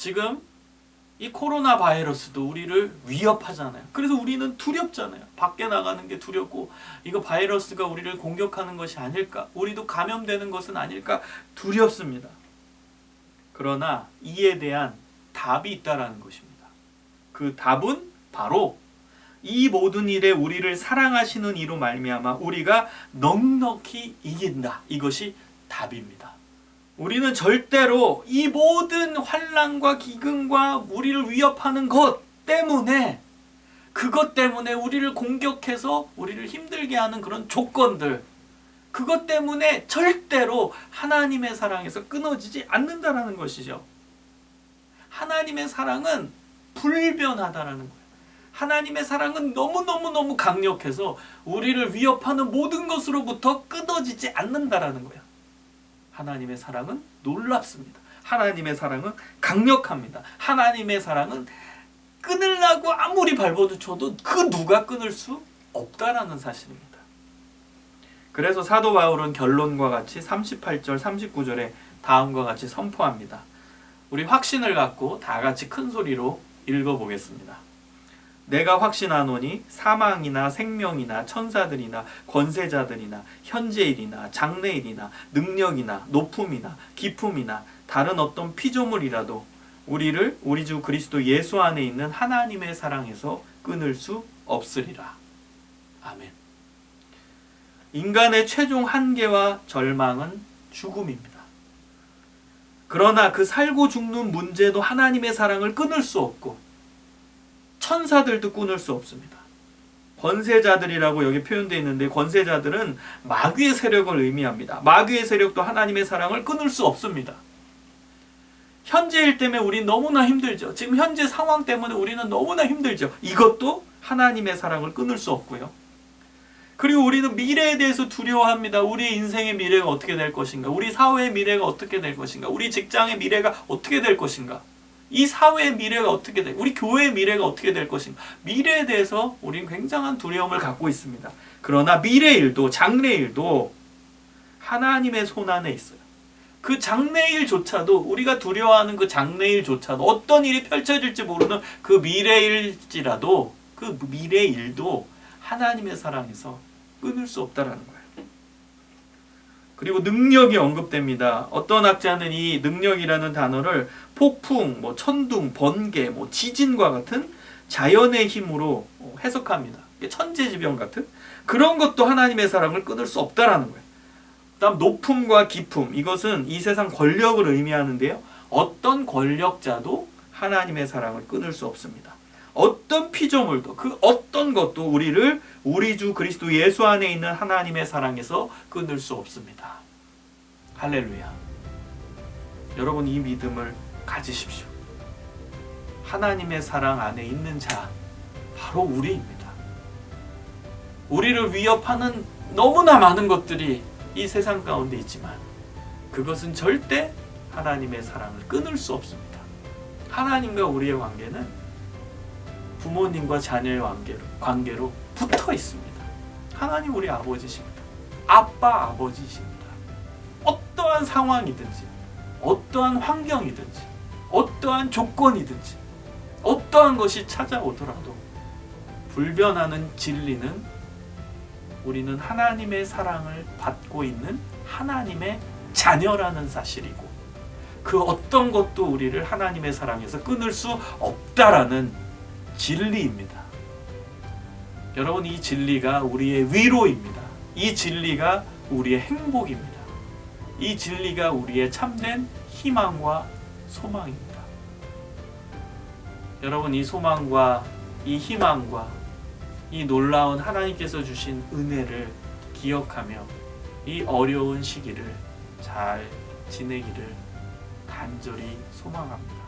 지금 이 코로나 바이러스도 우리를 위협하잖아요. 그래서 우리는 두렵잖아요. 밖에 나가는 게 두렵고 이거 바이러스가 우리를 공격하는 것이 아닐까? 우리도 감염되는 것은 아닐까? 두렵습니다. 그러나 이에 대한 답이 있다라는 것입니다. 그 답은 바로 이 모든 일에 우리를 사랑하시는 이로 말미암아 우리가 넉넉히 이긴다. 이것이 답입니다. 우리는 절대로 이 모든 환란과 기근과 우리를 위협하는 것 때문에 그것 때문에 우리를 공격해서 우리를 힘들게 하는 그런 조건들 그것 때문에 절대로 하나님의 사랑에서 끊어지지 않는다라는 것이죠. 하나님의 사랑은 불변하다라는 거예요. 하나님의 사랑은 너무너무너무 강력해서 우리를 위협하는 모든 것으로부터 끊어지지 않는다라는 거예요. 하나님의 사랑은 놀랍습니다. 하나님의 사랑은 강력합니다. 하나님의 사랑은 끊으려고 아무리 발버둥 쳐도 그 누가 끊을 수 없다라는 사실입니다. 그래서 사도 바울은 결론과 같이 38절 39절에 다음과 같이 선포합니다. 우리 확신을 갖고 다 같이 큰 소리로 읽어 보겠습니다. 내가 확신하노니 사망이나 생명이나 천사들이나 권세자들이나 현재일이나 장래일이나 능력이나 높음이나 기품이나 다른 어떤 피조물이라도 우리를 우리 주 그리스도 예수 안에 있는 하나님의 사랑에서 끊을 수 없으리라. 아멘. 인간의 최종 한계와 절망은 죽음입니다. 그러나 그 살고 죽는 문제도 하나님의 사랑을 끊을 수 없고 천사들도 끊을 수 없습니다. 권세자들이라고 여기 표현되어 있는데 권세자들은 마귀의 세력을 의미합니다. 마귀의 세력도 하나님의 사랑을 끊을 수 없습니다. 현재일 때문에 우리 너무나 힘들죠. 지금 현재 상황 때문에 우리는 너무나 힘들죠. 이것도 하나님의 사랑을 끊을 수 없고요. 그리고 우리는 미래에 대해서 두려워합니다. 우리 인생의 미래가 어떻게 될 것인가? 우리 사회의 미래가 어떻게 될 것인가? 우리 직장의 미래가 어떻게 될 것인가? 이 사회의 미래가 어떻게 될, 우리 교회의 미래가 어떻게 될 것인가? 미래에 대해서 우리는 굉장한 두려움을 갖고 있습니다. 그러나 미래 일도 장래 일도 하나님의 손 안에 있어요. 그 장래일조차도 우리가 두려워하는 그 장래일조차도 어떤 일이 펼쳐질지 모르는 그 미래일지라도 그 미래일도 하나님의 사랑에서 끊을 수 없다라는 거예요. 그리고 능력이 언급됩니다. 어떤 학자는 이 능력이라는 단어를 폭풍, 뭐 천둥, 번개, 뭐 지진과 같은 자연의 힘으로 해석합니다. 천재지변 같은 그런 것도 하나님의 사랑을 끊을 수 없다라는 거예요. 다음 높음과 기품 이것은 이 세상 권력을 의미하는데요. 어떤 권력자도 하나님의 사랑을 끊을 수 없습니다. 어떤 피조물도 그 어떤 것도 우리를 우리 주 그리스도 예수 안에 있는 하나님의 사랑에서 끊을 수 없습니다. 할렐루야. 여러분 이 믿음을 가지십시오. 하나님의 사랑 안에 있는 자 바로 우리입니다. 우리를 위협하는 너무나 많은 것들이 이 세상 가운데 있지만 그것은 절대 하나님의 사랑을 끊을 수 없습니다. 하나님과 우리의 관계는 부모님과 자녀의 관계로, 관계로 붙어 있습니다. 하나님 우리 아버지십니다. 아빠 아버지십니다. 어떠한 상황이든지, 어떠한 환경이든지, 어떠한 조건이든지, 어떠한 것이 찾아오더라도 불변하는 진리는 우리는 하나님의 사랑을 받고 있는 하나님의 자녀라는 사실이고 그 어떤 것도 우리를 하나님의 사랑에서 끊을 수 없다라는 진리입니다. 여러분 이 진리가 우리의 위로입니다. 이 진리가 우리의 행복입니다. 이 진리가 우리의 참된 희망과 소망입니다. 여러분 이 소망과 이 희망과 이 놀라운 하나님께서 주신 은혜를 기억하며 이 어려운 시기를 잘 지내기를 간절히 소망합니다.